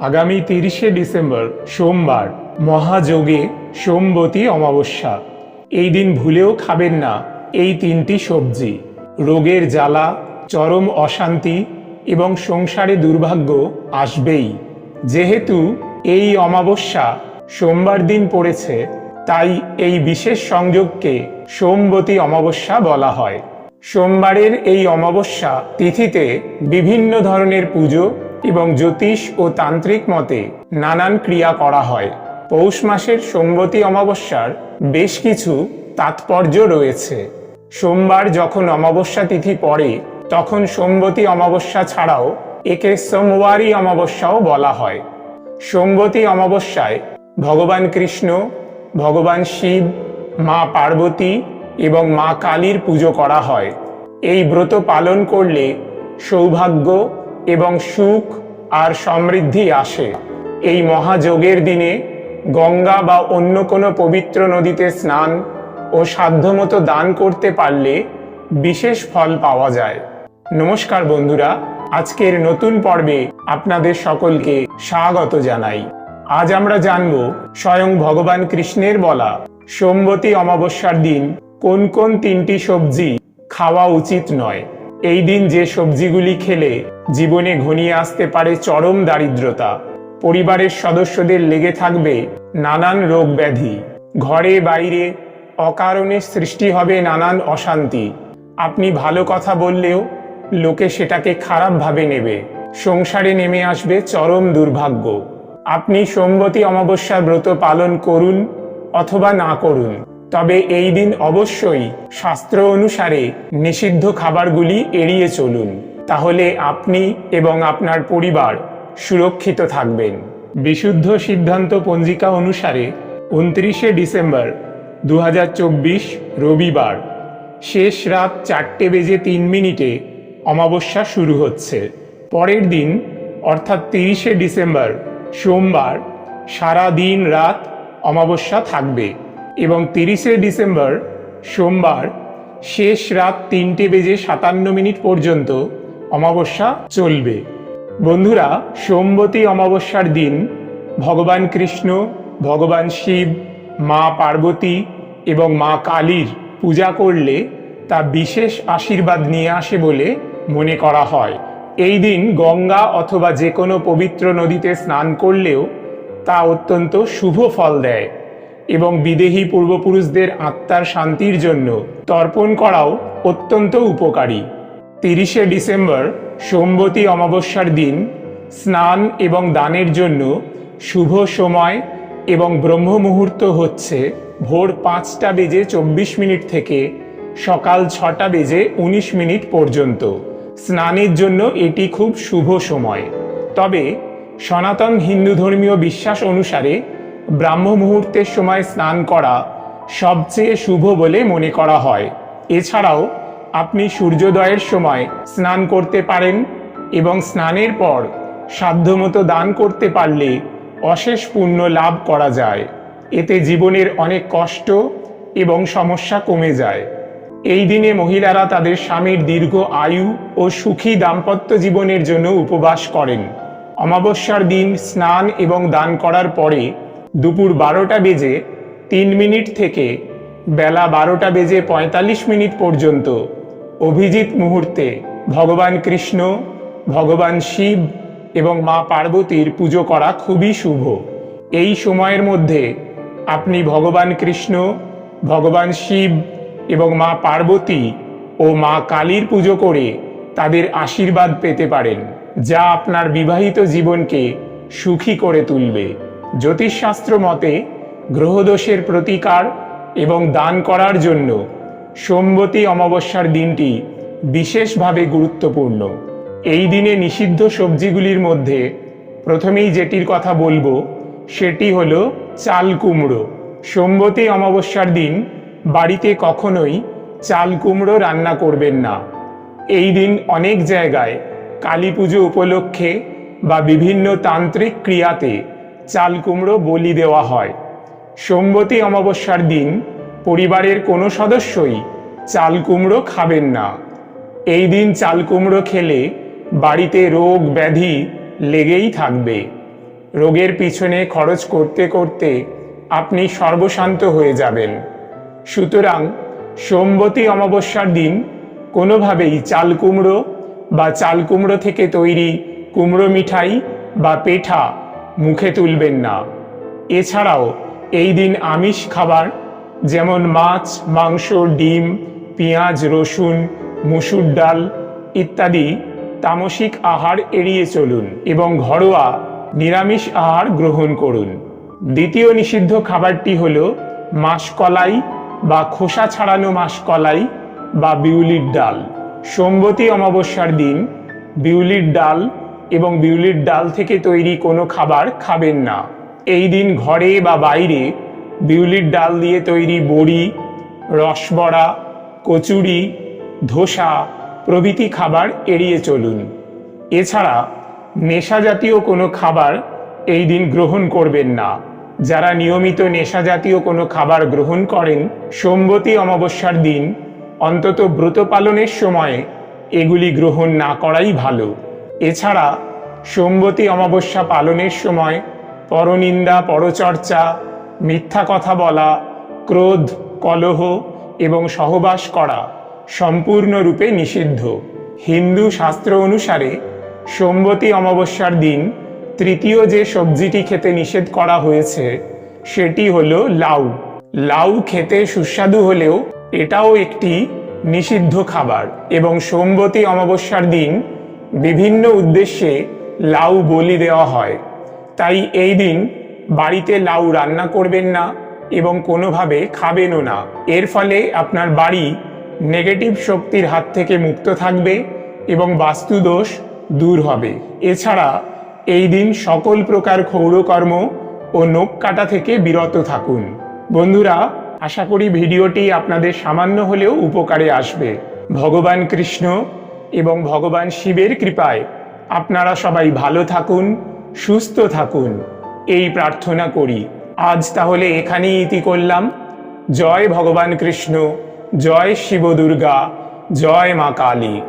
আগামী তিরিশে ডিসেম্বর সোমবার মহাযোগে সোমবতী অমাবস্যা। এই দিন ভুলেও খাবেন না এই তিনটি সবজি। রোগের জ্বালা, চরম অশান্তি এবং সংসারে দুর্ভাগ্য আসবেই। যেহেতু এই অমাবস্যা সোমবার দিন পড়েছে, তাই এই বিশেষ সংযোগকে সোমবতী অমাবস্যা বলা হয়। সোমবারের এই অমাবস্যা তিথিতে বিভিন্ন ধরনের পুজো এবং জ্যোতিষ ও তান্ত্রিক মতে নানান ক্রিয়া করা হয়। পৌষ মাসের সোমবতী অমাবস্যার বেশ কিছু তাৎপর্য রয়েছে। সোমবার যখন অমাবস্যা তিথি পড়ে, তখন সোমবতী অমাবস্যা ছাড়াও একে সোমবারী অমাবস্যাও বলা হয়। সোমবতী অমাবস্যায় ভগবান কৃষ্ণ, ভগবান শিব, মা পার্বতী এবং মা কালীর পুজো করা হয়। এই ব্রত পালন করলে সৌভাগ্য এবং সুখ আর সমৃদ্ধি আসে। এই মহাযোগের দিনে গঙ্গা বা অন্য কোনো পবিত্র নদীতে স্নান ও সাধ্যমতো দান করতে পারলে বিশেষ ফল পাওয়া যায়। নমস্কার বন্ধুরা, আজকের নতুন পর্বে আপনাদের সকলকে স্বাগত জানাই। আজ আমরা জানব স্বয়ং ভগবান কৃষ্ণের বলা সোমবতী অমাবস্যার দিন কোন কোন তিনটি সবজি খাওয়া উচিত নয়। এই দিন যে সবজিগুলি খেলে জীবনে ঘনিয়ে আসতে পারে চরম দারিদ্রতা, পরিবারের সদস্যদের লেগে থাকবে নানান রোগ ব্যাধি, ঘরে বাইরে অকারণে সৃষ্টি হবে নানান অশান্তি। আপনি ভালো কথা বললেও লোকে সেটাকে খারাপভাবে নেবে। সংসারে নেমে আসবে চরম দুর্ভাগ্য। আপনি সোমবতী অমাবস্যার ব্রত পালন করুন অথবা না করুন। তবে এই দিন অবশ্যই শাস্ত্র অনুসারে নিষিদ্ধ খাবারগুলি এড়িয়ে চলুন, তাহলে আপনি এবং আপনার পরিবার সুরক্ষিত থাকবেন। বিশুদ্ধ সিদ্ধান্ত পঞ্জিকা অনুসারে উনত্রিশে ডিসেম্বর দু হাজার চব্বিশ রবিবার শেষ রাত চারটে বেজে তিন মিনিটে অমাবস্যা শুরু হচ্ছে। পরের দিন, অর্থাৎ তিরিশে ডিসেম্বর সোমবার, সারা দিন রাত অমাবস্যা থাকবে। এবং তিরিশে ডিসেম্বর, সোমবার, শেষ রাত তিনটে বেজে সাতান্ন মিনিট পর্যন্ত অমাবস্যা চলবে। বন্ধুরা, সোমবতী অমাবস্যার দিন ভগবান কৃষ্ণ, ভগবান শিব, মা পার্বতী এবং মা কালীর পূজা করলে তা বিশেষ আশীর্বাদ নিয়ে আসে বলে মনে করা হয়। এই দিন গঙ্গা অথবা যে কোনো পবিত্র নদীতে স্নান করলেও তা অত্যন্ত শুভ ফল দেয়। এবং বিদেহী পূর্বপুরুষদের আত্মার শান্তির জন্য তর্পণ করাও অত্যন্ত উপকারী। তিরিশে ডিসেম্বর, সোমবতী অমাবস্যার দিন, স্নান এবং দানের জন্য শুভ সময় এবং ব্রহ্ম মুহূর্ত হচ্ছে ভোর পাঁচটা বেজে চব্বিশ মিনিট থেকে সকাল ছটা বেজে উনিশ মিনিট পর্যন্ত। স্নানের জন্য এটি খুব শুভ সময়। তবে সনাতন হিন্দু ধর্মীয় বিশ্বাস অনুসারে ব্রাহ্ম মুহূর্তের সময় স্নান করা সবচেয়ে শুভ বলে মনে করা হয়। এছাড়াও, আপনি সূর্যোদয়ের সময় স্নান করতে পারেন এবং স্নানের পর সাধ্যমতো দান করতে পারলে অশেষ পুণ্য লাভ করা যায়। এতে জীবনের অনেক কষ্ট এবং সমস্যা কমে যায়। এই দিনে মহিলারা তাদের স্বামীর দীর্ঘ আয়ু ও সুখী দাম্পত্য জীবনের জন্য উপবাস করেন। অমাবস্যার দিন স্নান এবং দান করার পরে দুপুর বারোটা বেজে তিন মিনিট থেকে বেলা বারোটা বেজে পঁয়তাল্লিশ মিনিট পর্যন্ত অভিজিৎ মুহূর্তে ভগবান কৃষ্ণ, ভগবান শিব এবং মা পার্বতীর পুজো করা খুবই শুভ। এই সময়ের মধ্যে আপনি ভগবান কৃষ্ণ, ভগবান শিব এবং মা পার্বতী ও মা কালীর পুজো করে তাদের আশীর্বাদ পেতে পারেন, যা আপনার বিবাহিত জীবনকে সুখী করে তুলবে। জ্যোতিষশাস্ত্র মতে, গ্রহদোষের প্রতিকার এবং দান করার জন্য সোমবতী অমাবস্যার দিনটি বিশেষভাবে গুরুত্বপূর্ণ। এই দিনে নিষিদ্ধ সবজিগুলির মধ্যে প্রথমেই যেটির কথা বলব, সেটি হলো চাল কুমড়ো। সোমবতী অমাবস্যার দিন বাড়িতে কখনোই চাল কুমড়ো রান্না করবেন না। এই দিন অনেক জায়গায় কালী পুজো উপলক্ষে বা বিভিন্ন তান্ত্রিক ক্রিয়াতে চাল কুমড়ো বলি দেওয়া হয়। সোমবতী অমাবস্যার দিন পরিবারের কোনো সদস্যই চাল কুমড়ো খাবেন না। এই দিন চাল কুমড়ো খেলে বাড়িতে রোগ ব্যাধি লেগেই থাকবে। রোগের পিছনে খরচ করতে করতে আপনি সর্বশান্ত হয়ে যাবেন। সুতরাং সোমবতী অমাবস্যার দিন কোনোভাবেই চাল কুমড়ো বা চাল কুমড়ো থেকে তৈরি কুমড়ো মিঠাই বা পেঠা মুখে তুলবেন না। এছাড়াও, এই দিন আমিষ খাবার, যেমন মাছ, মাংস, ডিম, পেঁয়াজ, রসুন, মুসুর ডাল ইত্যাদি তামসিক আহার এড়িয়ে চলুন এবং ঘরোয়া নিরামিষ আহার গ্রহণ করুন। দ্বিতীয় নিষিদ্ধ খাবারটি হল মাসকলাই বা খোসা ছাড়ানো মাসকলাই বা বিউলির ডাল। সোমবতী অমাবস্যার দিন বিউলির ডাল এবং বিউলির ডাল থেকে তৈরি কোনো খাবার খাবেন না। এই দিন ঘরে বা বাইরে বিউলির ডাল দিয়ে তৈরি বড়ি, রসবড়া, কচুরি, ধোসা প্রভৃতি খাবার এড়িয়ে চলুন। এছাড়া নেশা জাতীয় কোনো খাবার এই দিন গ্রহণ করবেন না। যারা নিয়মিত নেশা জাতীয় কোনো খাবার গ্রহণ করেন, সোমবতী অমাবস্যার দিন অন্তত ব্রত পালনের সময় এগুলি গ্রহণ না করাই ভালো। এছাড়া সোমবতী অমাবস্যা পালনের সময় পরনিন্দা, পরচর্চা, মিথ্যা কথা বলা, ক্রোধ, কলহ এবং সহবাস করা সম্পূর্ণরূপে নিষিদ্ধ। হিন্দু শাস্ত্র অনুসারে সোমবতী অমাবস্যার দিন তৃতীয় যে সবজিটি খেতে নিষেধ করা হয়েছে, সেটি হলো লাউ। লাউ খেতে সুস্বাদু হলেও এটাও একটি নিষিদ্ধ খাবার এবং সোমবতী অমাবস্যার দিন বিভিন্ন উদ্দেশ্যে লাউ বলি দেওয়া হয়। তাই এই দিন বাড়িতে লাউ রান্না করবেন না এবং কোনোভাবে খাবেনও না। এর ফলে আপনার বাড়ি নেগেটিভ শক্তির হাত থেকে মুক্ত থাকবে এবং বাস্তুদোষ দূর হবে। এছাড়া এই দিন সকল প্রকার ক্ষৌরকর্ম ও নখ কাটা থেকে বিরত থাকুন। বন্ধুরা, আশা করি ভিডিওটি আপনাদের সামান্য হলেও উপকারে আসবে। ভগবান কৃষ্ণ এবং ভগবান শিবের কৃপায় আপনারা সবাই ভালো থাকুন, সুস্থ থাকুন। এই প্রার্থনা করি। আজ তাহলে এখানেই ইতি করলাম। জয় ভগবান কৃষ্ণ, জয় শিব দুর্গা, জয় মা কালী।